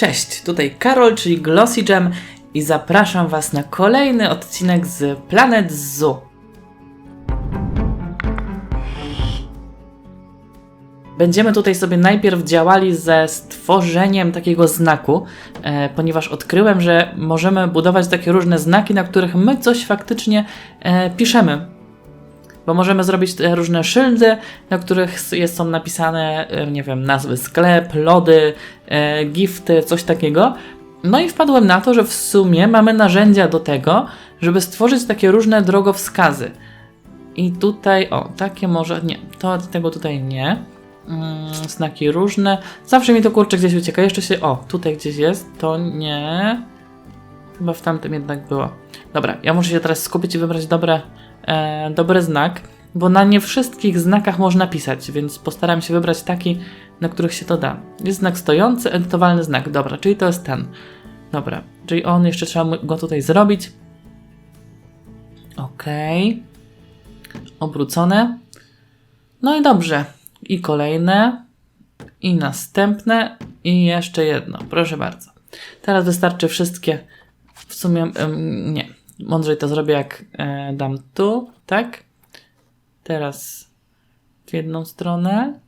Cześć, tutaj Karol, czyli Glossy Jam i zapraszam Was na kolejny odcinek z Planet Zoo. Będziemy tutaj sobie najpierw działali ze stworzeniem takiego znaku, e, ponieważ odkryłem, że możemy budować takie różne znaki, na których my coś faktycznie e, piszemy. Bo możemy zrobić te różne szyldy, na których jest, są napisane, nie wiem, nazwy sklep, lody, e, gifty, coś takiego. No i wpadłem na to, że w sumie mamy narzędzia do tego, żeby stworzyć takie różne drogowskazy. I tutaj, o, takie może, nie, to tego tutaj nie. Mm, znaki różne. Zawsze mi to kurczę gdzieś ucieka. Jeszcze się, o, tutaj gdzieś jest, to nie. Chyba w tamtym jednak było. Dobra, ja muszę się teraz skupić i wybrać dobre, e, dobry znak, bo na nie wszystkich znakach można pisać, więc postaram się wybrać taki, na których się to da. Jest znak stojący, edytowalny znak. Dobra, czyli to jest ten. Dobra, czyli on jeszcze trzeba go tutaj zrobić. Okej. Obrócone. No i dobrze. I kolejne. I następne. I jeszcze jedno. Proszę bardzo. Teraz wystarczy wszystkie. W sumie nie. Mądrzej to zrobię jak e, dam tu, tak? Teraz w jedną stronę.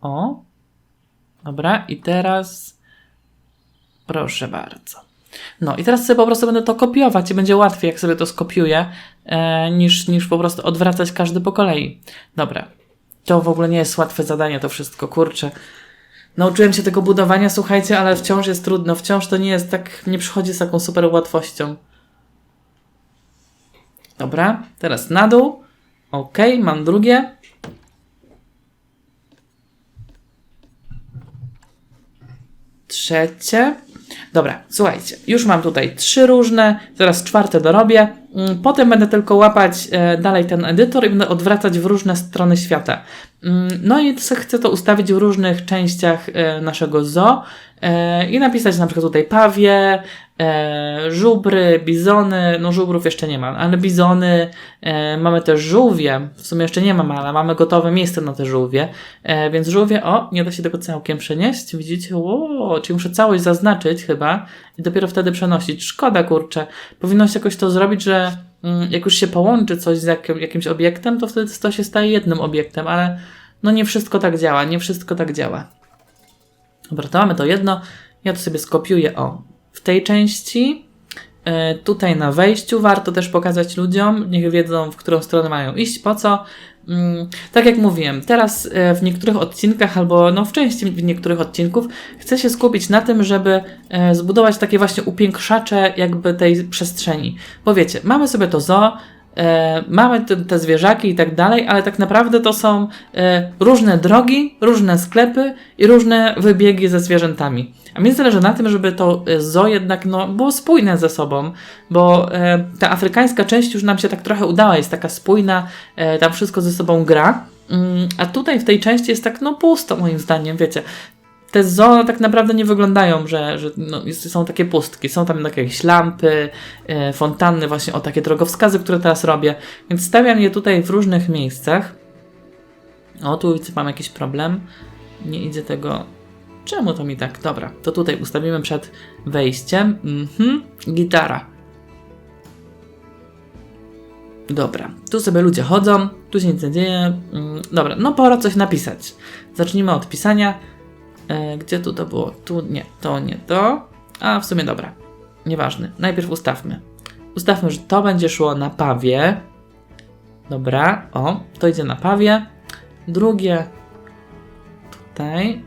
O. Dobra. I teraz proszę bardzo. No i teraz sobie po prostu będę to kopiować i będzie łatwiej, jak sobie to skopiuję, e, niż, niż po prostu odwracać każdy po kolei. Dobra. To w ogóle nie jest łatwe zadanie, to wszystko, kurczę. Nauczyłem się tego budowania, słuchajcie, ale wciąż jest trudno. Wciąż to nie jest tak, nie przychodzi z taką super łatwością. Dobra, teraz na dół. Ok, mam drugie. Trzecie. Dobra, słuchajcie, już mam tutaj trzy różne, teraz czwarte dorobię. Mm, Potem będę tylko łapać e, dalej ten edytor i będę odwracać w różne strony świata. Mm, No i chcę to ustawić w różnych częściach e, naszego zoo e, i napisać na przykład tutaj pawie, e, żubry, bizony, no żubrów jeszcze nie ma, ale bizony, e, mamy też żółwie, w sumie jeszcze nie mam, ale mamy gotowe miejsce na te żółwie, e, więc żółwie, o, nie da się tego całkiem przenieść, widzicie, o, czyli muszę całość zaznaczyć chyba i dopiero wtedy przenosić, szkoda kurczę, powinno się jakoś to zrobić, że mm, jak już się połączy coś z jakim, jakimś obiektem, to wtedy to się staje jednym obiektem, ale no nie wszystko tak działa, nie wszystko tak działa. Dobra, to mamy to jedno. Ja to sobie skopiuję o tej części. E, tutaj na wejściu warto też pokazać ludziom, niech wiedzą, w którą stronę mają iść, po co. Mm, tak jak mówiłem, teraz e, w niektórych odcinkach, albo no w części w niektórych odcinków, chcę się skupić na tym, żeby e, zbudować takie właśnie upiększacze jakby tej przestrzeni. Bo wiecie, mamy sobie to zoo, e, mamy te, te zwierzaki i tak dalej, ale tak naprawdę to są e, różne drogi, różne sklepy i różne wybiegi ze zwierzętami. A mnie zależy na tym, żeby to e, zoo jednak no, było spójne ze sobą, bo e, ta afrykańska część już nam się tak trochę udała, jest taka spójna, e, tam wszystko ze sobą gra. Mm, a tutaj w tej części jest tak, no pusto moim zdaniem, wiecie. Te zoo tak naprawdę nie wyglądają, że, że no, są takie pustki. Są tam jakieś lampy, e, fontanny, właśnie o takie drogowskazy, które teraz robię. Więc stawiam je tutaj w różnych miejscach. O, tu widzę, mam jakiś problem. Nie idzie tego. Czemu to mi tak? Dobra, to tutaj ustawimy przed wejściem. Mhm, gitara. Dobra, tu sobie ludzie chodzą, tu się nic nie dzieje. Mm, Dobra, no pora coś napisać. Zacznijmy od pisania. E, gdzie tu to było? Tu nie, to nie to. A w sumie dobra. Nieważne. Najpierw ustawmy. Ustawmy, że to będzie szło na pawie. Dobra, o, to idzie na pawie. Drugie tutaj.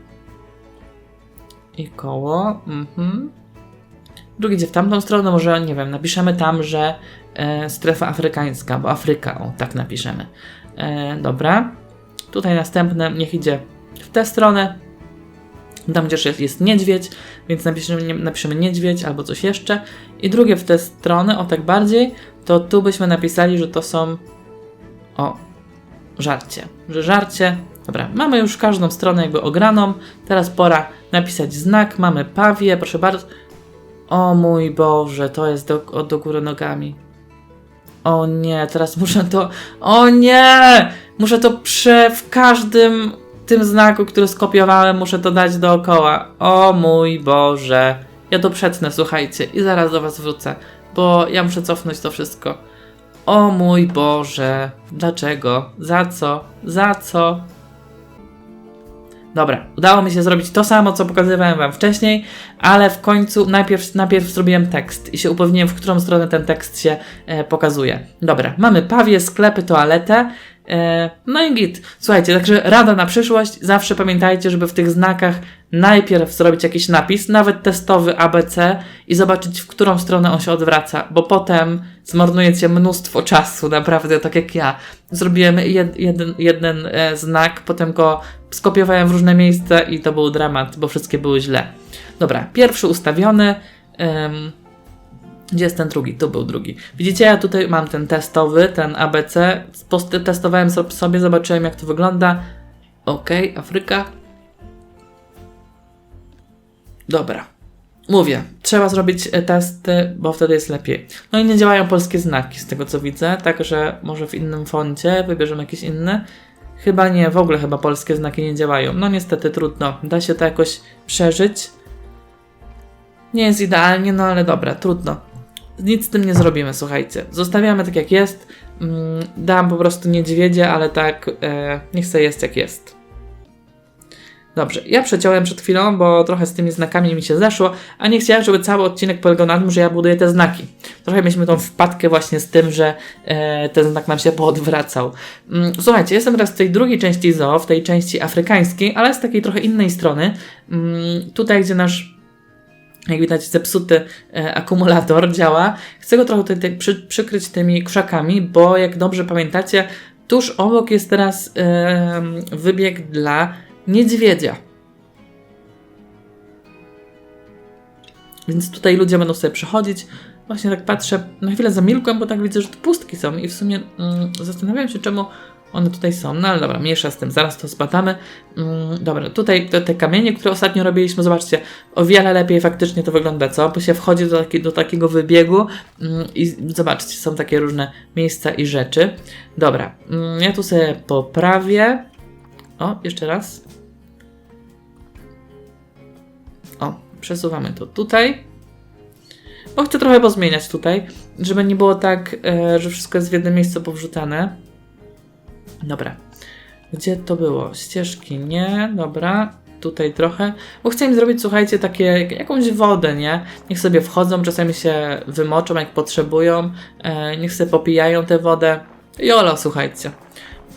I koło. Mhm. Drugie idzie w tamtą stronę, może nie wiem, napiszemy tam, że e, strefa afrykańska, bo Afryka, o tak napiszemy. E, dobra. Tutaj następne, niech idzie w tę stronę. Tam gdzieś jest, jest niedźwiedź, więc napiszemy, napiszemy niedźwiedź albo coś jeszcze. I drugie w tę stronę, o tak bardziej, to tu byśmy napisali, że to są. O, żarcie. Że żarcie. Dobra, mamy już każdą stronę jakby ograną. Teraz pora napisać znak. Mamy pawie, proszę bardzo. O mój Boże, to jest do, o, do góry nogami. O nie, teraz muszę to. O nie! Muszę to prze w każdym tym znaku, który skopiowałem, muszę to dać dookoła. O mój Boże. Ja to przetnę, słuchajcie, i zaraz do Was wrócę, bo ja muszę cofnąć to wszystko. O mój Boże. Dlaczego? Za co? Za co? Dobra, udało mi się zrobić to samo, co pokazywałem Wam wcześniej, ale w końcu najpierw, najpierw zrobiłem tekst i się upewniłem, w którą stronę ten tekst się e, pokazuje. Dobra, mamy pawie, sklepy, toaletę. E, no i git. Słuchajcie, także rada na przyszłość. Zawsze pamiętajcie, żeby w tych znakach najpierw zrobić jakiś napis, nawet testowy ABC i zobaczyć, w którą stronę on się odwraca, bo potem zmarnujecie mnóstwo czasu, naprawdę, tak jak ja. Zrobiłem jed, jeden, jeden e, znak, potem go skopiowałem w różne miejsca i to był dramat, bo wszystkie były źle. Dobra, pierwszy ustawiony. Ym, gdzie jest ten drugi? Tu był drugi. Widzicie, ja tutaj mam ten testowy, ten ABC. Testowałem so- sobie, zobaczyłem jak to wygląda. Ok, Afryka. Dobra. Mówię, trzeba zrobić e, testy, bo wtedy jest lepiej. No i nie działają polskie znaki, z tego co widzę, także może w innym foncie wybierzemy jakiś inny. Chyba nie, w ogóle chyba polskie znaki nie działają. No niestety trudno, da się to jakoś przeżyć. Nie jest idealnie, no ale dobra, trudno. Nic z tym nie zrobimy, słuchajcie. Zostawiamy tak jak jest. Mm, dam po prostu niedźwiedzie, ale tak, e, niech sobie jest jak jest. Dobrze, ja przeciąłem przed chwilą, bo trochę z tymi znakami mi się zeszło, a nie chciałem, żeby cały odcinek polegał na tym, że ja buduję te znaki. Trochę mieliśmy tą wpadkę właśnie z tym, że e, ten znak nam się poodwracał. Mm, słuchajcie, jestem teraz w tej drugiej części zoo, w tej części afrykańskiej, ale z takiej trochę innej strony. Mm, tutaj, gdzie nasz jak widać, zepsuty e, akumulator działa. Chcę go trochę tutaj przy, przykryć tymi krzakami, bo jak dobrze pamiętacie, tuż obok jest teraz e, wybieg dla niedźwiedzia. Więc tutaj ludzie będą sobie przechodzić. Właśnie tak patrzę, na chwilę zamilkłem, bo tak widzę, że to pustki są i w sumie mm, zastanawiam się, czemu one tutaj są. No ale dobra, mniejsza z tym, zaraz to zbadamy. Mm, dobra, tutaj te, te kamienie, które ostatnio robiliśmy, zobaczcie, o wiele lepiej faktycznie to wygląda, co? Bo się wchodzi do, taki, do takiego wybiegu mm, i zobaczcie, są takie różne miejsca i rzeczy. Dobra, mm, ja tu sobie poprawię. O, jeszcze raz. O, przesuwamy to tutaj. Bo chcę trochę pozmieniać tutaj, żeby nie było tak, e, że wszystko jest w jednym miejscu powrzucane. Dobra. Gdzie to było? Ścieżki nie, dobra. Tutaj trochę. Bo chcę im zrobić, słuchajcie, takie, jakąś wodę, nie? Niech sobie wchodzą, czasami się wymoczą, jak potrzebują. E, niech sobie popijają tę wodę. Jolo, słuchajcie.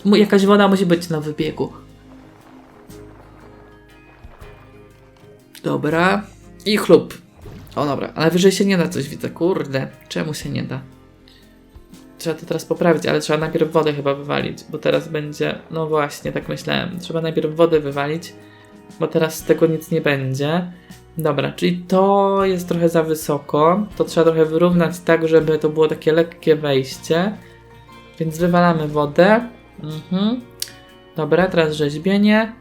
Jakaś woda musi być na wybiegu. Dobra. I chlub. O dobra, ale wyżej się nie da coś widzę. Kurde, czemu się nie da? Trzeba to teraz poprawić, ale trzeba najpierw wodę chyba wywalić, bo teraz będzie. No właśnie, tak myślałem. Trzeba najpierw wodę wywalić, bo teraz z tego nic nie będzie. Dobra, czyli to jest trochę za wysoko. To trzeba trochę wyrównać tak, żeby to było takie lekkie wejście. Więc wywalamy wodę. Mhm. Dobra, teraz rzeźbienie.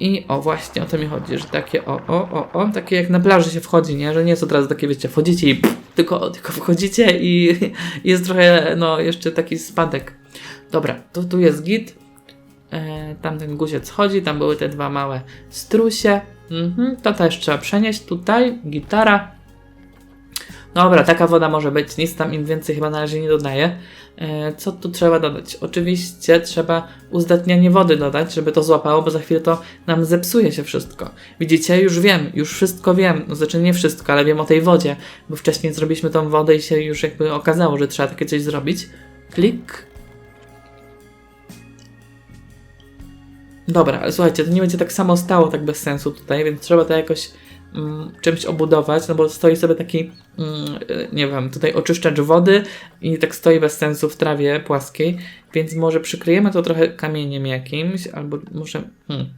I o, właśnie o to mi chodzi, że takie o, o, o, o, takie jak na plaży się wchodzi, nie? Że nie jest od razu takie, wiecie, wchodzicie i pff, tylko, tylko wchodzicie i jest trochę, no, jeszcze taki spadek. Dobra, to tu jest git. E, tam ten guziec chodzi, tam były te dwa małe strusie. Mhm, to też trzeba przenieść tutaj. Gitara. Dobra, taka woda może być, nic tam im więcej chyba na razie nie dodaję. E, co tu trzeba dodać? Oczywiście trzeba uzdatnianie wody dodać, żeby to złapało, bo za chwilę to nam zepsuje się wszystko. Widzicie, już wiem, już wszystko wiem, no znaczy nie wszystko, ale wiem o tej wodzie, bo wcześniej zrobiliśmy tą wodę i się już jakby okazało, że trzeba takie coś zrobić. Klik. Dobra, ale słuchajcie, to nie będzie tak samo stało tak bez sensu tutaj, więc trzeba to jakoś czymś obudować, no bo stoi sobie taki, mm, y, nie wiem, tutaj oczyszczacz wody i tak stoi bez sensu w trawie płaskiej, więc może przykryjemy to trochę kamieniem jakimś, albo może... Hmm.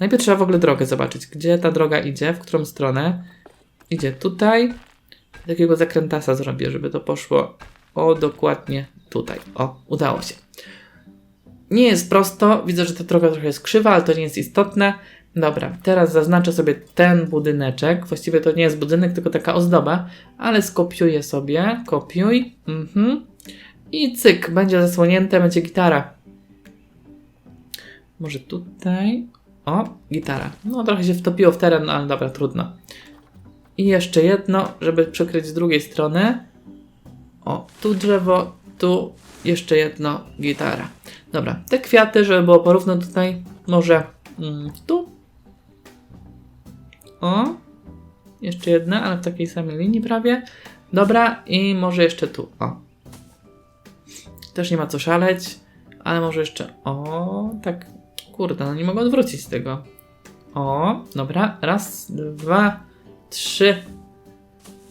Najpierw trzeba w ogóle drogę zobaczyć, gdzie ta droga idzie, w którą stronę. Idzie tutaj. Takiego zakrętasa zrobię, żeby to poszło o dokładnie tutaj. O, udało się. Nie jest prosto, widzę, że ta droga trochę jest krzywa, ale to nie jest istotne. Dobra, teraz zaznaczę sobie ten budyneczek. Właściwie to nie jest budynek, tylko taka ozdoba, ale skopiuję sobie. Kopiuj. Mhm. I cyk, będzie zasłonięte, będzie gitara. Może tutaj. O, gitara. No trochę się wtopiło w teren, ale dobra, trudno. I jeszcze jedno, żeby przykryć z drugiej strony. O, tu drzewo, tu jeszcze jedno, gitara. Dobra, te kwiaty, żeby było porówno tutaj, może mm, tu. O, jeszcze jedna, ale w takiej samej linii prawie. Dobra, i może jeszcze tu. O. Też nie ma co szaleć, ale może jeszcze. O, tak. Kurde, no nie mogę odwrócić tego. O, dobra. Raz, dwa, trzy.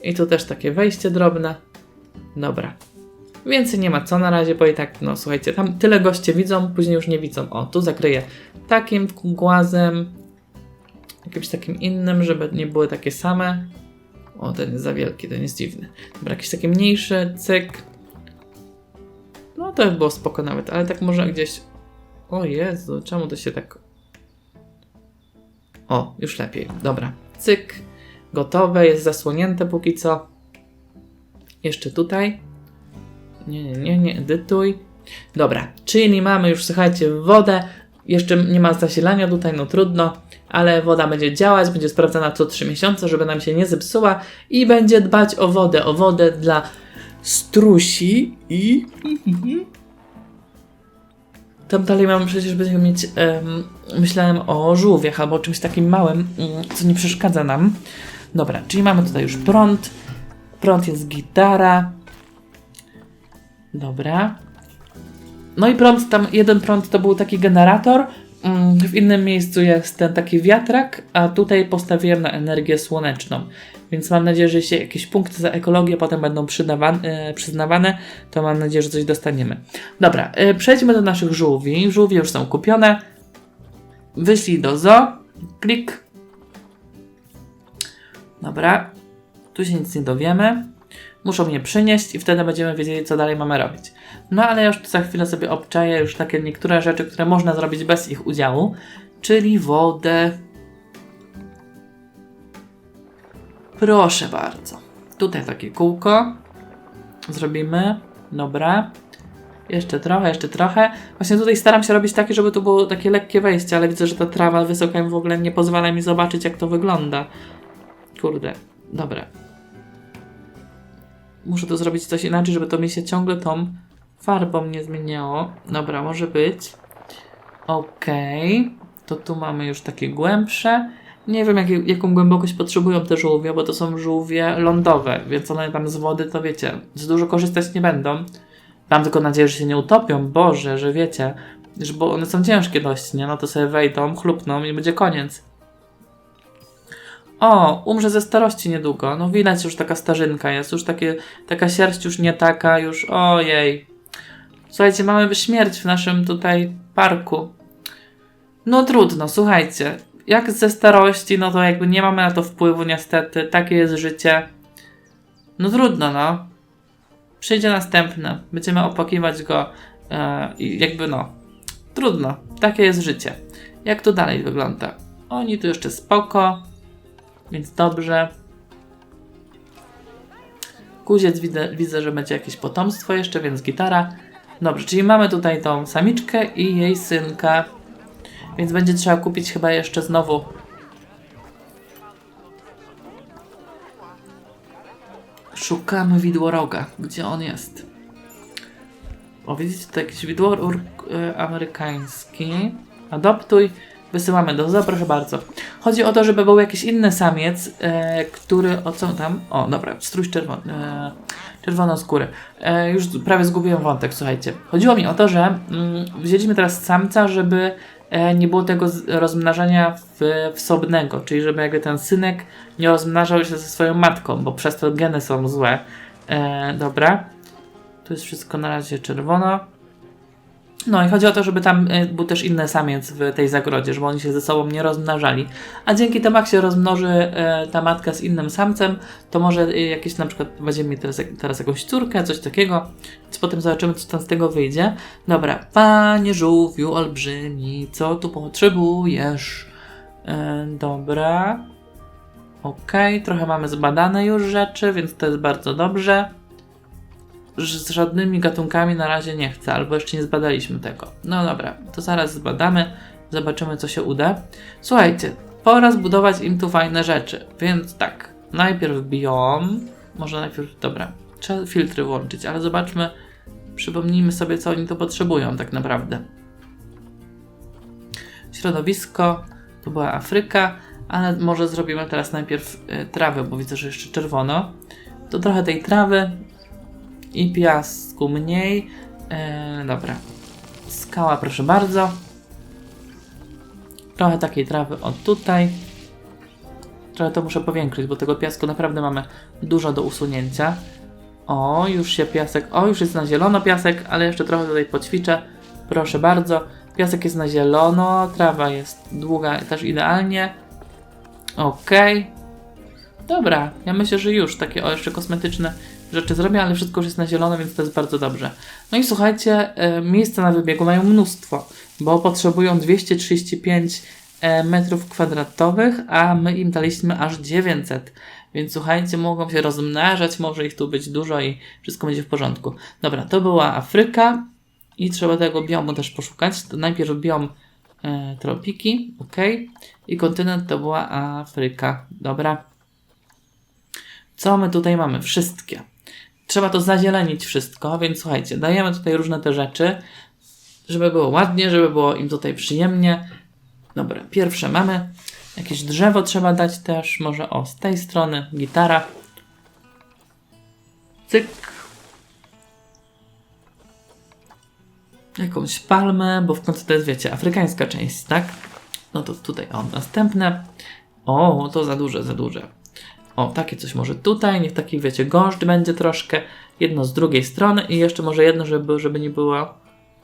I tu też takie wejście drobne. Dobra. Więcej nie ma co na razie, bo i tak, no słuchajcie, tam tyle goście widzą, później już nie widzą. O, tu zakryję takim głazem, jakimś takim innym, żeby nie były takie same. O, ten jest za wielki, ten jest dziwny. Dobra, jakiś taki mniejszy, cyk. No to by było spoko nawet, ale tak może gdzieś... O Jezu, czemu to się tak... O, już lepiej. Dobra, cyk. Gotowe, jest zasłonięte póki co. Jeszcze tutaj. Nie, nie, nie, edytuj. Dobra, czyli mamy już, słuchajcie, wodę. Jeszcze nie ma zasilania tutaj, no trudno, ale woda będzie działać, będzie sprawdzana co 3 miesiące, żeby nam się nie zepsuła i będzie dbać o wodę, o wodę dla strusi i... Tam dalej mam przecież będziemy mieć, em, myślałem o żółwiach albo o czymś takim małym, mm, co nie przeszkadza nam. Dobra, czyli mamy tutaj już prąd, prąd jest gitara. Dobra. No i prąd, tam jeden prąd to był taki generator, mm, w innym miejscu jest ten taki wiatrak, a tutaj postawiłem na energię słoneczną. Więc mam nadzieję, że się jakieś punkty za ekologię potem będą e, przyznawane, to mam nadzieję, że coś dostaniemy. Dobra, e, przejdźmy do naszych żółwi. Żółwie już są kupione. Wyślij do zoo. Klik. Dobra, tu się nic nie dowiemy. Muszą mnie przynieść i wtedy będziemy wiedzieli, co dalej mamy robić. No ale już za chwilę sobie obczaję już takie niektóre rzeczy, które można zrobić bez ich udziału, czyli wodę. Proszę bardzo. Tutaj takie kółko. Zrobimy. Dobra. Jeszcze trochę, jeszcze trochę. Właśnie tutaj staram się robić takie, żeby tu było takie lekkie wejście, ale widzę, że ta trawa wysoka w ogóle nie pozwala mi zobaczyć, jak to wygląda. Kurde. Dobra. Muszę to zrobić coś inaczej, żeby to mi się ciągle tą farbą nie zmieniało. Dobra, może być. Okej. To tu mamy już takie głębsze. Nie wiem, jak, jaką głębokość potrzebują te żółwie, bo to są żółwie lądowe, więc one tam z wody, to wiecie, za dużo korzystać nie będą. Mam tylko nadzieję, że się nie utopią. Boże, że wiecie, że bo one są ciężkie dość, nie? No to sobie wejdą, chlupną i będzie koniec. O, umrze ze starości niedługo. No widać, już taka starzynka jest, już takie, taka sierść już nie taka, już ojej. Słuchajcie, mamy śmierć w naszym tutaj parku. No trudno, słuchajcie. Jak ze starości, no to jakby nie mamy na to wpływu niestety. Takie jest życie. No trudno, no. Przyjdzie następny. Będziemy opłakiwać go e, i jakby no. Trudno. Takie jest życie. Jak to dalej wygląda? Oni tu jeszcze spoko. Więc dobrze. Kuziec widzę, widzę, że będzie jakieś potomstwo jeszcze, więc gitara. Dobrze, czyli mamy tutaj tą samiczkę i jej synka. Więc będzie trzeba kupić chyba jeszcze znowu. Szukamy widłoroga. Gdzie on jest? O, widzicie, to jakiś widłorog e, amerykański. Adoptuj. Wysyłamy do zoo, proszę bardzo. Chodzi o to, żeby był jakiś inny samiec, e, który, o co tam? O, dobra, strój czerwony, e. E, już prawie zgubiłem wątek, słuchajcie. Chodziło mi o to, że mm, wzięliśmy teraz samca, żeby e, nie było tego rozmnażania w, wsobnego, czyli żeby jakby ten synek nie rozmnażał się ze swoją matką, bo przez to geny są złe. E, dobra. Tu jest wszystko na razie czerwono. No i chodzi o to, żeby tam y, był też inny samiec w tej zagrodzie, żeby oni się ze sobą nie rozmnażali. A dzięki temu, jak się rozmnoży y, ta matka z innym samcem, to może y, jakieś na przykład będziemy mieli teraz, teraz jakąś córkę, coś takiego, więc potem zobaczymy, co tam z tego wyjdzie. Dobra, panie żółwiu olbrzymi, co tu potrzebujesz? Dobra. Okej, trochę mamy zbadane już rzeczy, więc to jest bardzo dobrze z żadnymi gatunkami na razie nie chcę, albo jeszcze nie zbadaliśmy tego. No dobra, to zaraz zbadamy. Zobaczymy, co się uda. Słuchajcie, pora zbudować im tu fajne rzeczy. Więc tak, najpierw biom. Może najpierw, dobra, trzeba filtry włączyć, ale zobaczmy, przypomnijmy sobie, co oni tu potrzebują tak naprawdę. Środowisko, to była Afryka, ale może zrobimy teraz najpierw y, trawę, bo widzę, że jeszcze czerwono. To trochę tej trawy i piasku mniej. E, dobra. Skała, proszę bardzo. Trochę takiej trawy od tutaj. Trochę to muszę powiększyć, bo tego piasku naprawdę mamy dużo do usunięcia. O, już się piasek. O, już jest na zielono piasek, ale jeszcze trochę tutaj poćwiczę. Proszę bardzo. Piasek jest na zielono, trawa jest długa też idealnie. Okej. Dobra, ja myślę, że już takie o jeszcze kosmetyczne rzeczy zrobię, ale wszystko już jest na zielono, więc to jest bardzo dobrze. No i słuchajcie, e, miejsca na wybiegu mają mnóstwo, bo potrzebują 235 e, metrów kwadratowych, a my im daliśmy aż 900. Więc słuchajcie, mogą się rozmnażać, może ich tu być dużo i wszystko będzie w porządku. Dobra, to była Afryka i trzeba tego biomu też poszukać. To najpierw biom e, tropiki, ok. I kontynent to była Afryka. Dobra. Co my tutaj mamy? Wszystkie. Trzeba to zazielenić wszystko, więc słuchajcie, dajemy tutaj różne te rzeczy, żeby było ładnie, żeby było im tutaj przyjemnie. Dobra, pierwsze mamy. Jakieś drzewo trzeba dać też, może o, z tej strony, gitara. Cyk. Jakąś palmę, bo w końcu to jest, wiecie, afrykańska część, tak? No to tutaj, o, następne. O, to za duże, za duże. O, takie coś może tutaj, niech taki, wiecie, gąszcz będzie troszkę. Jedno z drugiej strony i jeszcze może jedno, żeby, żeby nie było.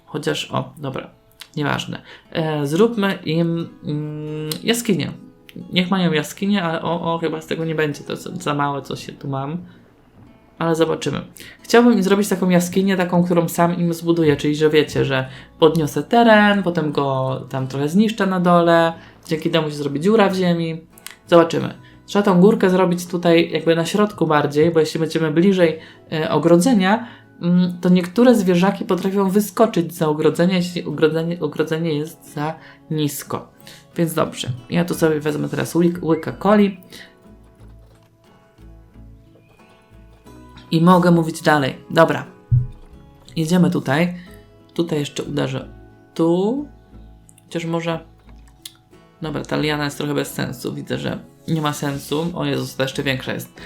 Chociaż, o, dobra, nieważne. E, zróbmy im mm, jaskinię. Niech mają jaskinię, ale o, o, chyba z tego nie będzie, to za, za małe, co się tu mam. Ale zobaczymy. Chciałbym im zrobić taką jaskinię, taką, którą sam im zbuduję, czyli że wiecie, że podniosę teren, potem go tam trochę zniszczę na dole, dzięki temu się zrobi dziura w ziemi. Zobaczymy. Trzeba tą górkę zrobić tutaj jakby na środku bardziej, bo jeśli będziemy bliżej e, ogrodzenia, mm, to niektóre zwierzaki potrafią wyskoczyć za ogrodzenie, jeśli ogrodzenie, ogrodzenie jest za nisko. Więc dobrze, ja tu sobie wezmę teraz łyk, łyka coli i mogę mówić dalej. Dobra, jedziemy tutaj. Tutaj jeszcze uderzę tu, chociaż może... Dobra, ta liana jest trochę bez sensu. Widzę, że nie ma sensu. O Jezus, jeszcze większa jest.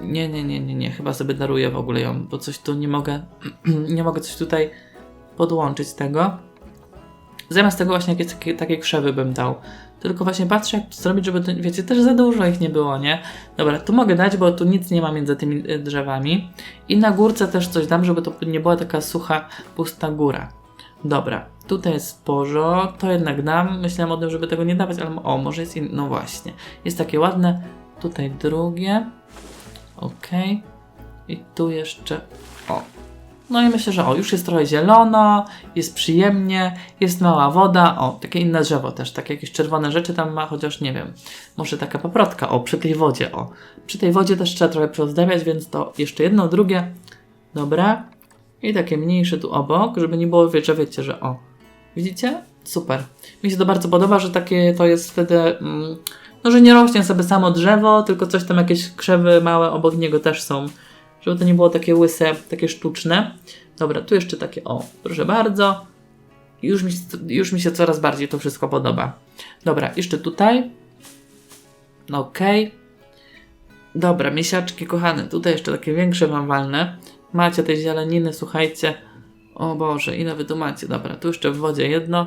Nie, nie, nie, nie, nie. Chyba sobie daruję w ogóle ją, bo coś tu nie mogę. nie mogę coś tutaj podłączyć tego. Zamiast tego właśnie jakieś takie, takie krzewy bym dał. Tylko właśnie patrzę, jak to zrobić, żeby, to, wiecie, też za dużo ich nie było, nie? Dobra, tu mogę dać, bo tu nic nie ma między tymi y, drzewami. I na górce też coś dam, żeby to nie była taka sucha, pusta góra. Dobra, tutaj jest porzo, to jednak dam. Myślałem o tym, żeby tego nie dawać, ale o, może jest inne. No właśnie, jest takie ładne. Tutaj drugie. Ok. I tu jeszcze. O. No i myślę, że o, już jest trochę zielono, jest przyjemnie, jest mała woda. O, takie inne drzewo też, takie jakieś czerwone rzeczy tam ma, chociaż nie wiem. Może taka paprotka, o, przy tej wodzie, o. Przy tej wodzie też trzeba trochę przyozdabiać, więc to jeszcze jedno, drugie. Dobra. I takie mniejsze tu obok, żeby nie było, wiecie, wiecie, że o. Widzicie? Super. Mi się to bardzo podoba, że takie to jest wtedy, mm, no że nie rośnie sobie samo drzewo, tylko coś tam, jakieś krzewy małe obok niego też są. Żeby to nie było takie łyse, takie sztuczne. Dobra, tu jeszcze takie, o, proszę bardzo. Już mi, już mi się coraz bardziej to wszystko podoba. Dobra, jeszcze tutaj. No okej. Okay. Dobra, miesiaczki kochane, tutaj jeszcze takie większe wam walne. Macie tej zieleniny, słuchajcie. O Boże, ile wy tu macie? Dobra, tu jeszcze w wodzie jedno.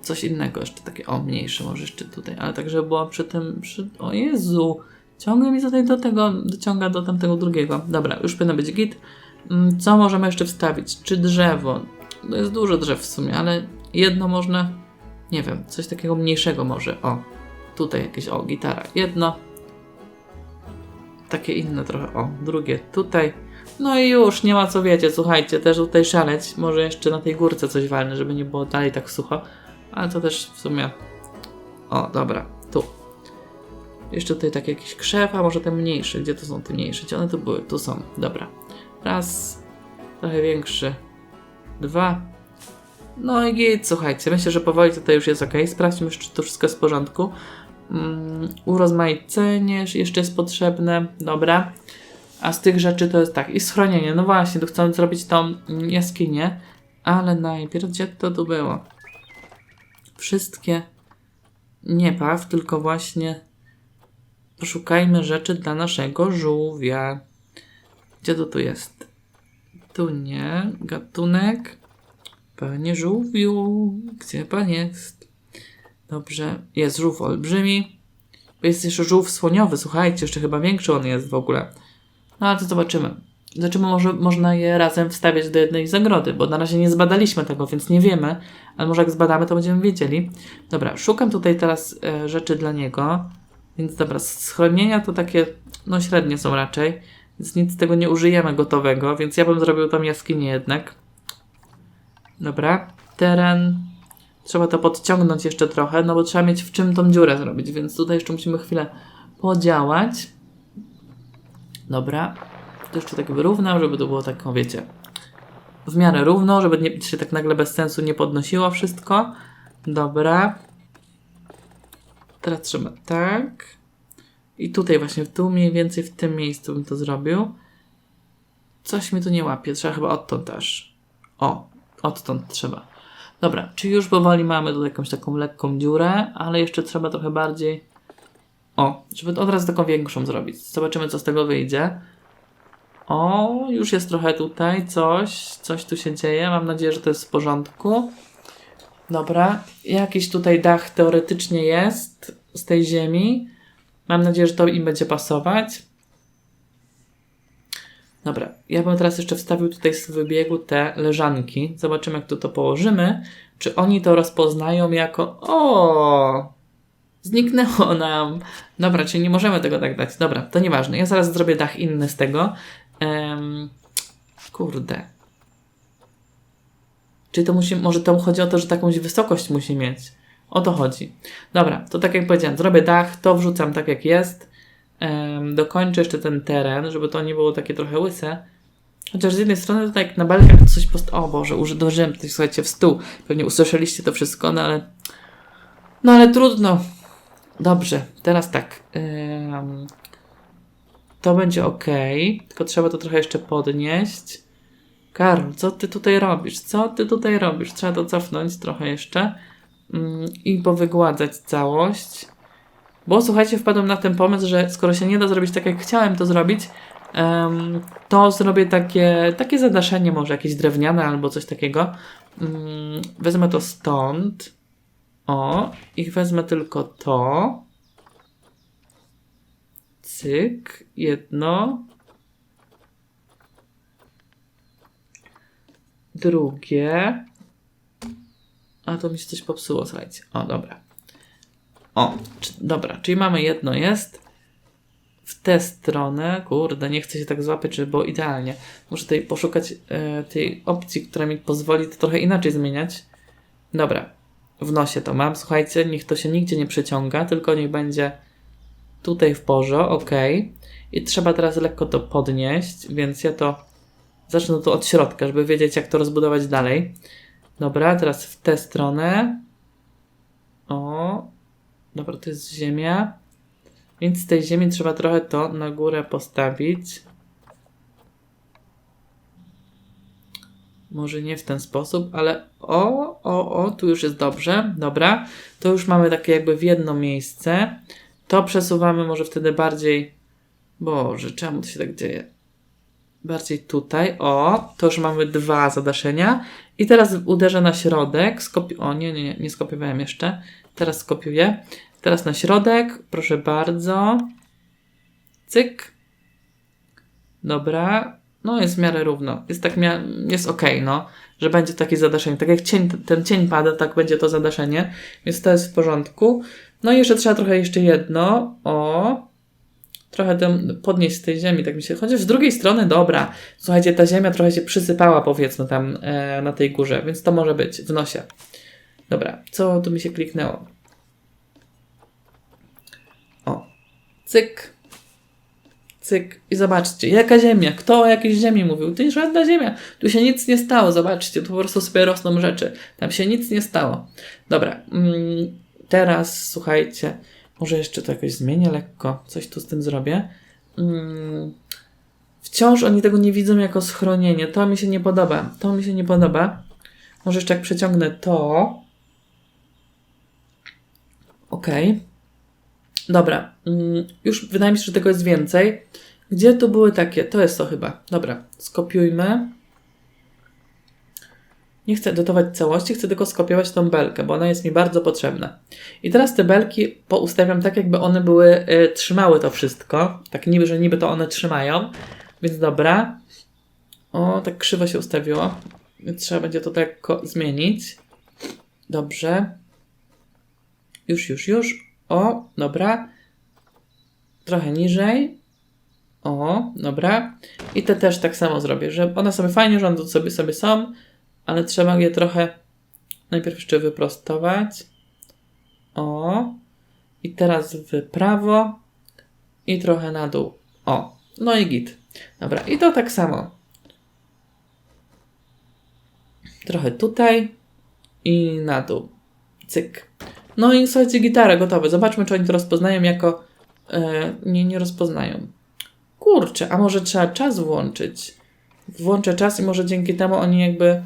Coś innego jeszcze takie, o mniejsze może jeszcze tutaj, ale tak żeby było przy tym, przy... o Jezu, ciągle mi tutaj do tego, dociąga do tamtego drugiego. Dobra, już powinno być git. Mm, co możemy jeszcze wstawić? Czy drzewo? To jest dużo drzew w sumie, ale jedno można, nie wiem, coś takiego mniejszego może, o. Tutaj jakieś, o, gitara. Jedno. Takie inne trochę, o, drugie tutaj. No i już, nie ma co wiecie, słuchajcie, też tutaj szaleć. Może jeszcze na tej górce coś walnę, żeby nie było dalej tak sucho. Ale to też w sumie... O, dobra, tu. Jeszcze tutaj takie jakieś krzew, a może te mniejsze. Gdzie to są te mniejsze? Gdzie one tu były? Tu są, dobra. Raz, trochę większy. Dwa. No i git, słuchajcie, myślę, że powoli tutaj już jest ok. Sprawdźmy, czy to wszystko jest w porządku. Mm, urozmaicenie jeszcze jest potrzebne, dobra. A z tych rzeczy to jest tak, i schronienie. No właśnie, tu chcemy zrobić tą jaskinię, ale najpierw gdzie to tu było? Wszystkie nie baw, tylko właśnie poszukajmy rzeczy dla naszego żółwia. Gdzie to tu jest? Tu nie. Gatunek. Panie żółwiu. Gdzie pan jest? Dobrze. Jest żółw olbrzymi. Jest jeszcze żółw słoniowy. Słuchajcie, jeszcze chyba większy on jest w ogóle. No ale to zobaczymy. Zobaczymy, może można je razem wstawiać do jednej zagrody, bo na razie nie zbadaliśmy tego, więc nie wiemy, ale może jak zbadamy, to będziemy wiedzieli. Dobra, szukam tutaj teraz e, rzeczy dla niego, więc dobra, schronienia to takie, no średnie są raczej, więc nic z tego nie użyjemy gotowego, więc ja bym zrobił tam jaskinię jednak. Dobra, teren, trzeba to podciągnąć jeszcze trochę, no bo trzeba mieć w czym tą dziurę zrobić, więc tutaj jeszcze musimy chwilę podziałać. Dobra, to jeszcze tak wyrównam, żeby to było tak, no wiecie, w miarę równo, żeby nie, się tak nagle bez sensu nie podnosiło wszystko. Dobra. Teraz trzeba tak. I tutaj właśnie, tu mniej więcej w tym miejscu bym to zrobił. Coś mi tu nie łapie, trzeba chyba odtąd też. O, odtąd trzeba. Dobra, czy już powoli mamy tutaj jakąś taką lekką dziurę, ale jeszcze trzeba trochę bardziej... O, żeby od razu taką większą zrobić. Zobaczymy, co z tego wyjdzie. O, już jest trochę tutaj coś, coś tu się dzieje. Mam nadzieję, że to jest w porządku. Dobra, jakiś tutaj dach teoretycznie jest z tej ziemi. Mam nadzieję, że to im będzie pasować. Dobra, ja bym teraz jeszcze wstawił tutaj z wybiegu te leżanki. Zobaczymy, jak tu to położymy. Czy oni to rozpoznają jako o, zniknęło nam. Dobra, czyli nie możemy tego tak dać. Dobra, to nieważne. Ja zaraz zrobię dach inny z tego. Um, kurde. Czy to musi, może to chodzi o to, że takąś wysokość musi mieć? O to chodzi. Dobra, to tak jak powiedziałem, zrobię dach, to wrzucam tak jak jest. Um, dokończę jeszcze ten teren, żeby to nie było takie trochę łyse. Chociaż z jednej strony tutaj na belkach coś post... O Boże, użyłem tutaj, słuchajcie, w stół. Pewnie usłyszeliście to wszystko, no ale... No ale trudno. Dobrze, teraz tak. To będzie ok, tylko trzeba to trochę jeszcze podnieść. Karol, co ty tutaj robisz? Co ty tutaj robisz? Trzeba to cofnąć trochę jeszcze mm, i powygładzać całość. Bo słuchajcie, wpadłem na ten pomysł, że skoro się nie da zrobić tak, jak chciałem to zrobić, to zrobię takie, takie zadaszenie, może jakieś drewniane albo coś takiego. Um, wezmę to stąd. O, i wezmę tylko to. Cyk, jedno. Drugie. A to mi się coś popsuło, słuchajcie. O, dobra. O, czy, dobra, czyli mamy jedno jest. W tę stronę, kurde, nie chcę się tak złapać, żeby było idealnie. Muszę tutaj poszukać e, tej opcji, która mi pozwoli to trochę inaczej zmieniać. Dobra, w nosie to mam. Słuchajcie, niech to się nigdzie nie przeciąga, tylko niech będzie tutaj w porze, ok. I trzeba teraz lekko to podnieść, więc ja to zacznę to od środka, żeby wiedzieć, jak to rozbudować dalej. Dobra, teraz w tę stronę. O, dobra, to jest ziemia. Więc z tej ziemi trzeba trochę to na górę postawić. Może nie w ten sposób, ale o, o, o, tu już jest dobrze. Dobra, to już mamy takie jakby w jedno miejsce. To przesuwamy może wtedy bardziej. Boże, czemu to się tak dzieje? Bardziej tutaj. O, to już mamy dwa zadaszenia. I teraz uderzę na środek. Skopi o, nie, nie, nie skopiowałem jeszcze. Teraz skopiuję. Teraz na środek. Proszę bardzo. Cyk. Dobra. No, jest w miarę równo. Jest tak, jest ok, no. Że będzie takie zadaszenie. Tak jak cień, ten cień pada, tak będzie to zadaszenie. Więc to jest w porządku. No i jeszcze trzeba trochę jeszcze jedno. O. Trochę tam podnieść z tej ziemi, tak mi się. Chociaż z drugiej strony, dobra. Słuchajcie, ta ziemia trochę się przysypała, powiedzmy, tam e, na tej górze, więc to może być w nosie. Dobra, co tu mi się kliknęło? O. Cyk. Cyk. I zobaczcie, jaka ziemia? Kto o jakiejś ziemi mówił? To jest żadna ziemia. Tu się nic nie stało, zobaczcie. Tu po prostu sobie rosną rzeczy. Tam się nic nie stało. Dobra. Mm, teraz słuchajcie. Może jeszcze to jakoś zmienię lekko. Coś tu z tym zrobię. Mm, wciąż oni tego nie widzą jako schronienie. To mi się nie podoba. To mi się nie podoba. Może jeszcze jak przeciągnę to. Okej. Okay. Dobra. Mm, już wydaje mi się, że tego jest więcej. Gdzie tu były takie? To jest to chyba. Dobra. Skopiujmy. Nie chcę edytować całości, chcę tylko skopiować tą belkę, bo ona jest mi bardzo potrzebna. I teraz te belki poustawiam tak, jakby one były, y, trzymały to wszystko. Tak niby, że niby to one trzymają. Więc dobra. O, tak krzywo się ustawiło. Trzeba będzie to tak zmienić. Dobrze. Już, już, już. O, dobra. Trochę niżej. O, dobra. I te też tak samo zrobię, że one sobie fajnie rządzą sobie, sobie są, ale trzeba je trochę najpierw jeszcze wyprostować. O. I teraz w prawo i trochę na dół. O. No i git. Dobra, i to tak samo. Trochę tutaj i na dół. Cyk. No i słuchajcie, gitara gotowe. Zobaczmy, czy oni to rozpoznają jako... E, nie, nie rozpoznają. Kurczę, a może trzeba czas włączyć? Włączę czas i może dzięki temu oni jakby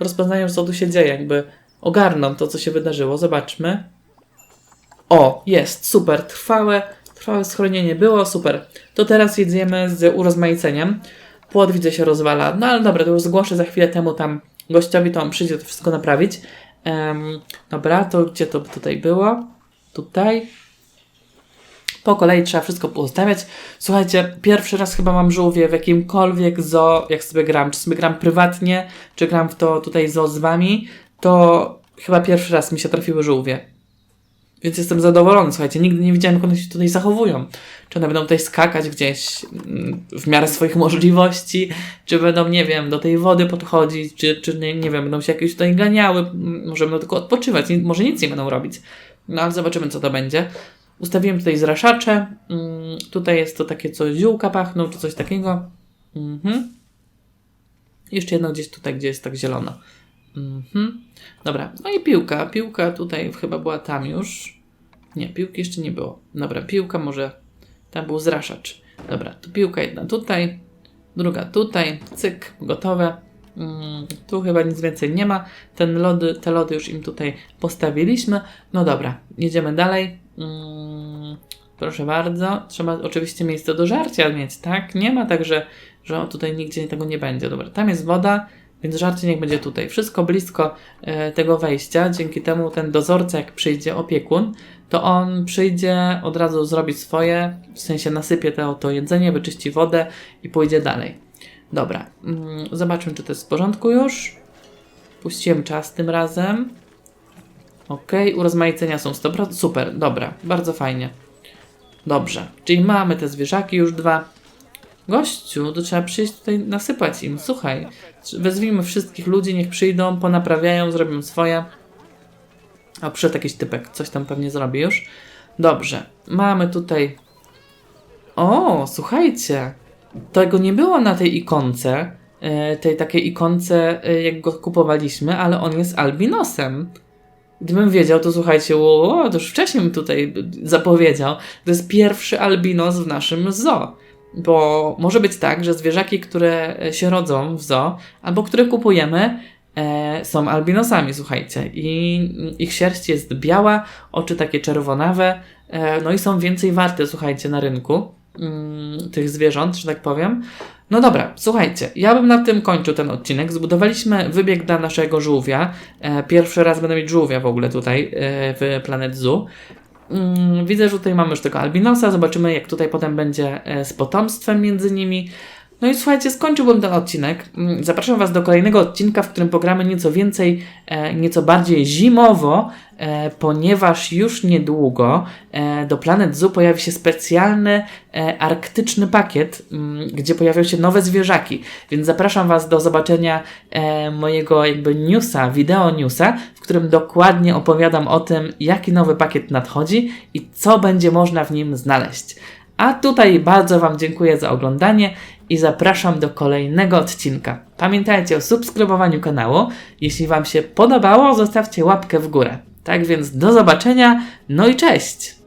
rozpoznają, co tu się dzieje, jakby ogarną to, co się wydarzyło. Zobaczmy. O, jest, super, trwałe, trwałe schronienie było, super. To teraz jedziemy z urozmaiceniem. Płot widzę się rozwala, no ale dobra, to już zgłoszę za chwilę temu tam gościowi, to on przyjdzie to wszystko naprawić. Um, dobra, to gdzie to tutaj było? Tutaj. Po kolei trzeba wszystko poustawiać. Słuchajcie, pierwszy raz chyba mam żółwie w jakimkolwiek zo, jak sobie gram. Czy sobie gram prywatnie, czy gram w to tutaj zo z wami, to chyba pierwszy raz mi się trafiły żółwie. Więc jestem zadowolony, słuchajcie, nigdy nie widziałem, jak one się tutaj zachowują. Czy one będą tutaj skakać gdzieś mm, w miarę swoich możliwości, czy będą, nie wiem, do tej wody podchodzić, czy, czy nie, nie wiem, będą się jakieś tutaj ganiały, może będą tylko odpoczywać, może nic nie będą robić. No ale zobaczymy, co to będzie. Ustawiłem tutaj zraszacze. Mm, tutaj jest to takie, co ziółka pachną, czy coś takiego. Mhm. Jeszcze jedno gdzieś tutaj, gdzie jest tak zielono. Mhm. Dobra, no i piłka. Piłka tutaj chyba była tam już. Nie, piłki jeszcze nie było. Dobra, piłka może. Tam był zraszacz. Dobra, tu piłka jedna tutaj, druga tutaj. Cyk, gotowe. Mm, tu chyba nic więcej nie ma. Ten lody, te lody już im tutaj postawiliśmy. No dobra, jedziemy dalej. Mm, proszę bardzo. Trzeba oczywiście miejsce do żarcia mieć, tak? Nie ma tak, że, że tutaj nigdzie tego nie będzie. Dobra, tam jest woda. Więc żarcie niech będzie tutaj. Wszystko blisko e, tego wejścia. Dzięki temu ten dozorca, jak przyjdzie opiekun, to on przyjdzie od razu zrobić swoje, w sensie nasypie to, to jedzenie, wyczyści wodę i pójdzie dalej. Dobra, mm, zobaczmy, czy to jest w porządku już. Puściłem czas tym razem. Ok, urozmaicenia są 100%. Super, dobra, bardzo fajnie. Dobrze, czyli mamy te zwierzaki już dwa. Gościu, to trzeba przyjść tutaj nasypać im. Słuchaj, wezwijmy wszystkich ludzi, niech przyjdą, ponaprawiają, zrobią swoje. A przed jakiś typek, coś tam pewnie zrobi już. Dobrze, mamy tutaj... O, słuchajcie, tego nie było na tej ikonce, e, tej takiej ikonce, e, jak go kupowaliśmy, ale on jest albinosem. Gdybym wiedział, to słuchajcie, o, to już wcześniej tutaj zapowiedział. To jest pierwszy albinos w naszym zoo. Bo może być tak, że zwierzaki, które się rodzą w zoo, albo które kupujemy, e, są albinosami, słuchajcie. I ich sierść jest biała, oczy takie czerwonawe, e, no i są więcej warte, słuchajcie, na rynku mm, tych zwierząt, że tak powiem. No dobra, słuchajcie, ja bym na tym kończył ten odcinek. Zbudowaliśmy wybieg dla naszego żółwia. E, pierwszy raz będę mieć żółwia w ogóle tutaj e, w Planet Zoo. Mm, widzę, że tutaj mamy już tego albinosa. Zobaczymy, jak tutaj potem będzie e, z potomstwem między nimi. No i słuchajcie, skończyłbym ten odcinek. Mm, zapraszam Was do kolejnego odcinka, w którym pogramy nieco więcej, e, nieco bardziej zimowo, e, ponieważ już niedługo e, do Planet Zoo pojawi się specjalny arktyczny pakiet, mm, gdzie pojawią się nowe zwierzaki. Więc zapraszam Was do zobaczenia mojego jakby newsa, wideo newsa, w którym dokładnie opowiadam o tym, jaki nowy pakiet nadchodzi i co będzie można w nim znaleźć. A tutaj bardzo Wam dziękuję za oglądanie i zapraszam do kolejnego odcinka. Pamiętajcie o subskrybowaniu kanału. Jeśli Wam się podobało, zostawcie łapkę w górę. Tak więc do zobaczenia, no i cześć!